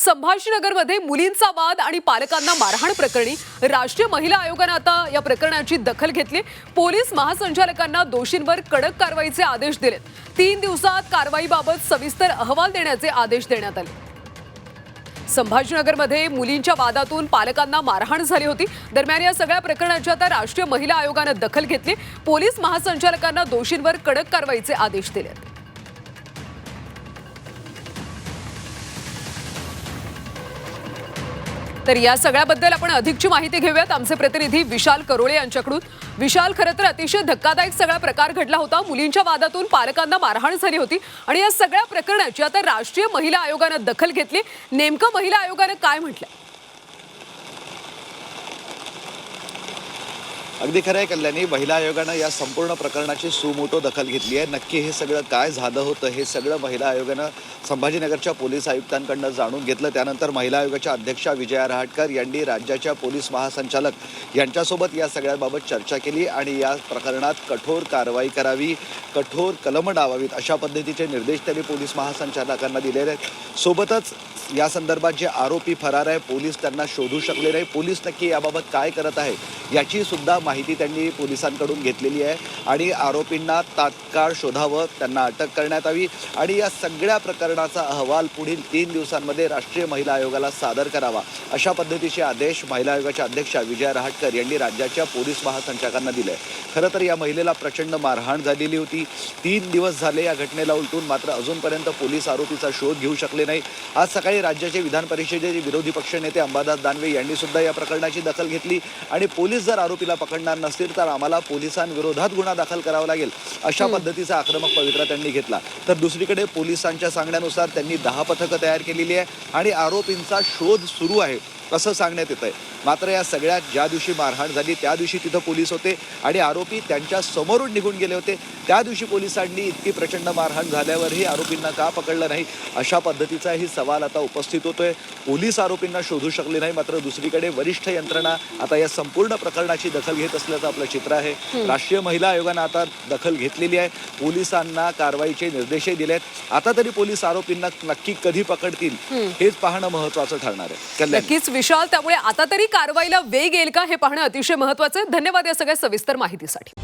संभाजीनगरमध्ये मुलींचा वाद आणि पालकांना मारहाण प्रकरणी राष्ट्रीय महिला आयोगानं आता या प्रकरणाची दखल घेतली. पोलीस महासंचालकांना दोषींवर कडक कारवाईचे आदेश दिलेत. तीन दिवसात कारवाईबाबत सविस्तर अहवाल देण्याचे आदेश देण्यात आले. संभाजीनगरमध्ये मुलींच्या वादातून पालकांना मारहाण झाली होती. दरम्यान या सगळ्या प्रकरणाची आता राष्ट्रीय महिला आयोगानं दखल घेतली. पोलीस महासंचालकांना दोषींवर कडक कारवाईचे आदेश दिलेत. तर या सगळ्याबद्दल आपण अधिकची माहिती घेऊयात. आमचे प्रतिनिधी विशाल करोळे यांच्याकडून. विशाल खरं तर अतिशय धक्कादायक सगळा प्रकार घडला होता. मुलींच्या वादातून पालकांना मारहाण झाली होती आणि या सगळ्या प्रकरणाची आता राष्ट्रीय महिला आयोगानं दखल घेतली नेमकं महिला आयोगानं काय म्हटलं अगदी खरं आहे कल्याणी. महिला आयोगानं या संपूर्ण प्रकरणाची सुमोटो दखल घेतली आहे. नक्की हे सगळं काय झालं होतं हे सगळं महिला आयोगानं संभाजीनगरच्या पोलीस आयुक्तांकडनं जाणून घेतलं. त्यानंतर महिला आयोगाच्या अध्यक्षा विजया रहाटकर यांनी राज्याच्या पोलीस महासंचालक यांच्यासोबत या सगळ्याबाबत चर्चा केली आणि या प्रकरणात कठोर कारवाई करावी कठोर कलम डावावीत अशा पद्धतीचे निर्देश त्यांनी पोलीस महासंचालकांना दिलेले आहेत. सोबतच या संदर्भात जे आरोपी फरार आहे पोलीस त्यांना शोधू शकले नाही. पोलीस नक्की याबाबत काय करत आहे याची सुद्धा माहिती त्यांनी पोलिसांकडून घेतलेली आहे आणि आरोपींना तात्काळ शोधावं त्यांना अटक करण्यात यावी आणि या सगळ्या प्रकरणाचा अहवाल पुढील तीन दिवसांमध्ये राष्ट्रीय महिला आयोगाला सादर करावा अशा पद्धतीचे आदेश महिला आयोगाच्या अध्यक्षा विजया रहाटकर यांनी राज्याच्या पोलीस महासंचालकांना दिले. खरं तर या महिलेला प्रचंड मारहाण झालेली होती. तीन दिवस झाले या घटनेला उलटून मात्र अजूनपर्यंत पोलीस आरोपीचा शोध घेऊ शकले नाही. आज सकाळी राज्याचे विधान परिषदेचे विरोधी पक्षनेते अंबादास दानवे यांनी सुद्धा या प्रकरणाची दखल घेतली आणि पोलीस जर आरोपीला पकड पकडणार नसतील तर आम्हाला पोलिसांविरोधात गुन्हा दाखल करावा लागेल. अशा पद्धतीचा आक्रमक पवित्रा त्यांनी घेतला. तर दुसरीकडे पोलिसांच्या सांगण्यानुसार त्यांनी दहा पथकं तयार केलेली आहे आणि आरोपींचा शोध सुरू आहे. असं सांगण्यात येत आहे मात्र या सगळ्यात ज्या दिवशी मारहाण झाली त्या दिवशी तिथं पोलीस होते आणि आरोपी त्यांच्या समोरून निघून गेले होते. त्या दिवशी पोलिसांनी इतकी प्रचंड मारहाण झाल्यावरही आरोपींना का पकडलं नाही? अशा पद्धतीचाही सवाल आता उपस्थित होतोय. पोलीस आरोपींना शोधू शकले नाही मात्र दुसरीकडे वरिष्ठ यंत्रणा आता या संपूर्ण प्रकरणाची दखल घेत असल्याचं आपलं चित्र आहे. राष्ट्रीय महिला आयोगानं आता दखल घेतलेली आहे. पोलिसांना कारवाईचे निर्देशही दिले आहेत. आता तरी पोलीस आरोपींना नक्की कधी पकडतील हेच पाहणं महत्वाचं ठरणार आहे. विशाल त्यामुळे आता तरी कारवाईला वेग येईल का हे पाहणं अतिशय महत्वाचं आहे. धन्यवाद या सगळ्या सविस्तर माहितीसाठी.